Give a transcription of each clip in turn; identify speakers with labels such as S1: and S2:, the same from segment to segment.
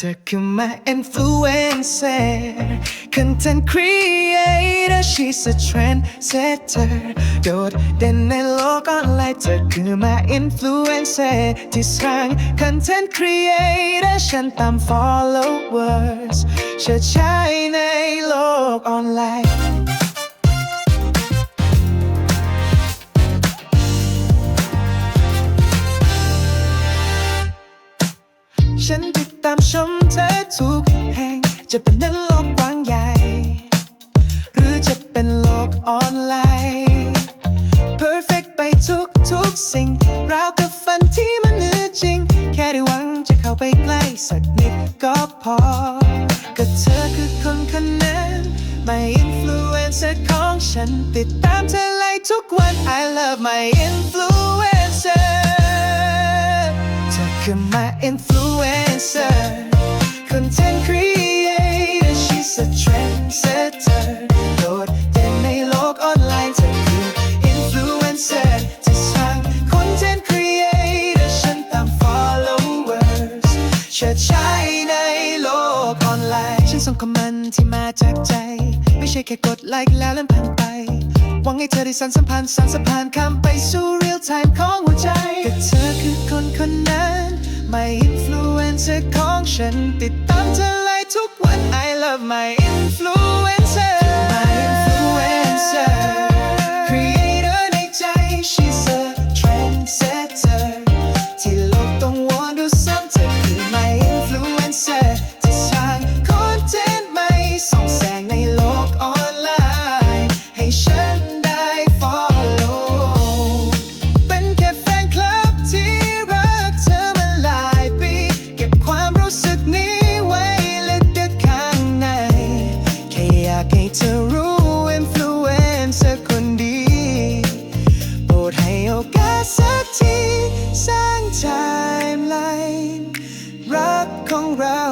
S1: เธอคือมา influencer content creator she's a trendsetter โดดเด่นในโลกออนไลน์เธอคือมา influencer ที่สร้าง content creator ฉันตาม followers เชิดชายในโลกออนไลน์ฉันติดามชมเธอทุกแห่ง จะเป็นในโลกกว้างใหญ่ หรือจะเป็นโลกออนไลน์ perfect ไปทุกทุกสิ่ง ราวกับฝันที่มันเหนือจริง แค่ได้หวังจะเข้าไปใกล้สักนิดก็พอ ก็เธอคือคนคนนั้นไม่ influencer ของฉัน ติดตามเธอไล่ทุกวัน I love my influencer คือ my influencer content creator she's a trendsetter โดดเด่นในโลกออนไลน์เธอคือ influencer ที่สร้าง content creator ฉันตาม followers เชิดชายในโลกออนไลน์ ฉันส่งคอมเมนต์ที่มาจากใจ ไม่ใช่แค่กดไลค์แล้วเลื่อนผ่านไป หวังให้เธอได้สานสัมพันธ์สานสัมพันธ์ข้ามไปสู่ real time ของ นั้นไม่ influencer ของฉัน ติดตามเธอไลค์ทุกวัน I love my influencer my influencer creator ในใจ she's a trendsetter ที่โลกต้องวอนดูซ้ำเธอคือ my influencer ที่สร้าง content ใหม่ส่องแสงในโลกออนไลน์ให้ฉันากให้เธอรู้อินฟลูเอนเซอร์คนดีโปรดให้โอกาสสักที สร้างไทม์ไลน์รักของเรา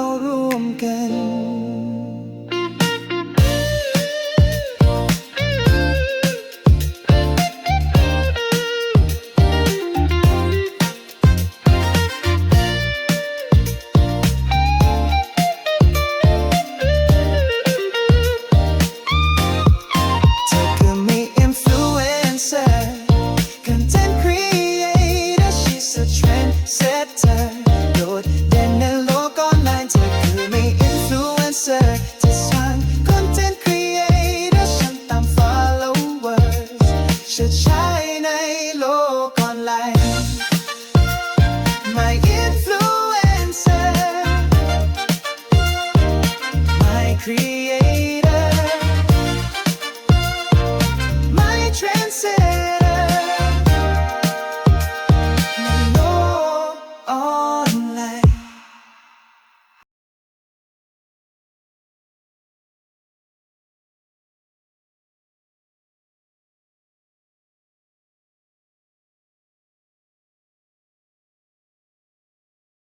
S1: create